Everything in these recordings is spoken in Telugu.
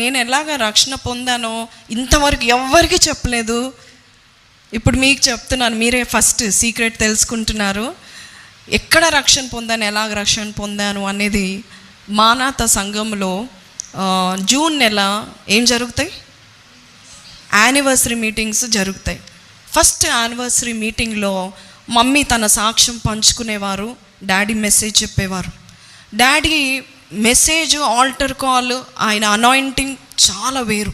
నేను ఎలాగ రక్షణ పొందానో ఇంతవరకు ఎవ్వరికి చెప్పలేదు. ఇప్పుడు మీకు చెప్తున్నాను మీరే ఫస్ట్ సీక్రెట్ తెలుసుకుంటున్నారు. ఎక్కడ రక్షణ పొందాను ఎలాగ రక్షణ పొందాను అనేది మానాత సంఘంలో జూన్ నెల ఏం జరుగుతాయి? యానివర్సరీ మీటింగ్స్ జరుగుతాయి. ఫస్ట్ యానివర్సరీ మీటింగ్లో మమ్మీ తన సాక్ష్యం పంచుకునేవారు డాడీ మెసేజ్ చెప్పేవారు. డాడీ మెసేజ్ ఆల్టర్ కాల్ ఆయన అనాయింటింగ్ చాలా వేరు.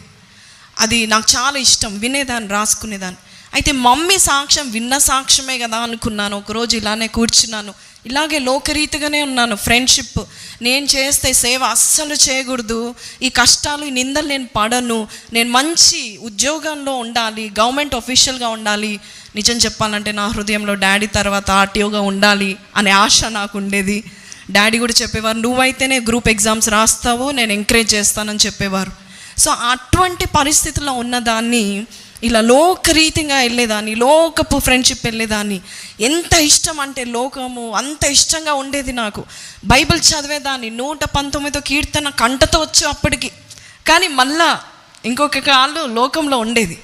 అది నాకు చాలా ఇష్టం. వినేదాన్ని రాసుకునేదాన్ని. అయితే మమ్మీ సాక్ష్యం విన్న సాక్ష్యమే కదా అనుకున్నాను. ఒకరోజు ఇలానే కూర్చున్నాను. ఇలాగే లోకరీతిగానే ఉన్నాను. ఫ్రెండ్షిప్. నేను చేస్తే సేవ అస్సలు చేయకూడదు. ఈ కష్టాలు ఈ నిందలు నేను పడను. నేను మంచి ఉద్యోగంలో ఉండాలి. గవర్నమెంట్ అఫీషియల్గా ఉండాలి. నిజం చెప్పాలంటే నా హృదయంలో డాడీ తర్వాత ఆర్టీఓగా ఉండాలి అనే ఆశ నాకు ఉండేది. డాడీ కూడా చెప్పేవారు నువ్వైతేనే గ్రూప్ ఎగ్జామ్స్ రాస్తావో నేను ఎంకరేజ్ చేస్తానని చెప్పేవారు. సో అటువంటి పరిస్థితుల్లో ఉన్నదాన్ని ఇలా లోకరీతిగా వెళ్ళేదాన్ని లోకపు ఫ్రెండ్షిప్ వెళ్ళేదాన్ని ఎంత ఇష్టం అంటే లోకము అంత ఇష్టంగా ఉండేది నాకు. బైబిల్ చదివేదాన్ని నూట పంతొమ్మిదో కీర్తన కంటతో వచ్చే అప్పటికి. కానీ మళ్ళా ఇంకొక కాళ్ళు లోకంలో ఉండేది.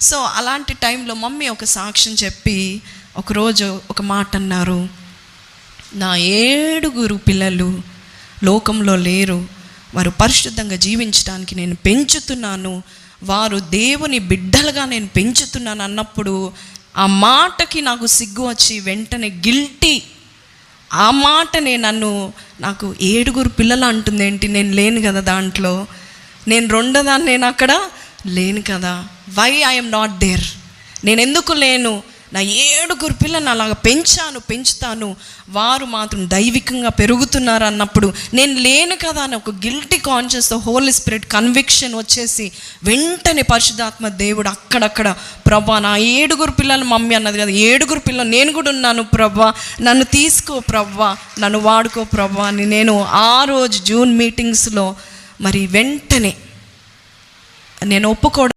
సో అలాంటి టైంలో మమ్మీ ఒక సాక్ష్యం చెప్పి ఒకరోజు ఒక మాట అన్నారు. నా ఏడుగురు పిల్లలు లోకంలో లేరు. వారు పరిశుద్ధంగా జీవించడానికి నేను పెంచుతున్నాను. వారు దేవుని బిడ్డలుగా నేను పెంచుతున్నాను అన్నప్పుడు ఆ మాటకి నాకు సిగ్గు వచ్చి వెంటనే గిల్టీ. ఆ మాటనే నన్ను నాకు ఏడుగురు పిల్లలు అంటుంది ఏంటి నేను లేను కదా దాంట్లో? నేను రెండోదాన్ని నేను అక్కడ? లేను కదా. వై ఐఎమ్ నాట్ దేర్ నేను ఎందుకు లేను? నా ఏడుగురు పిల్లలను అలాగ పెంచాను పెంచుతాను. వారు మాత్రం దైవికంగా పెరుగుతున్నారు అన్నప్పుడు నేను లేను కదా అని ఒక guilty conscious Holy Spirit conviction వచ్చేసి వెంటనే పరిశుధాత్మ దేవుడు అక్కడక్కడ ప్రభా నా ఏడుగురు పిల్లలు మమ్మీ అన్నది కదా ఏడుగురు పిల్లలు నేను కూడా ఉన్నాను ప్రభా. నన్ను తీసుకో ప్రభా నన్ను వాడుకో ప్రభా అని నేను ఆ రోజు జూన్ మీటింగ్స్లో మరి వెంటనే నేను ఒప్పుకోవడం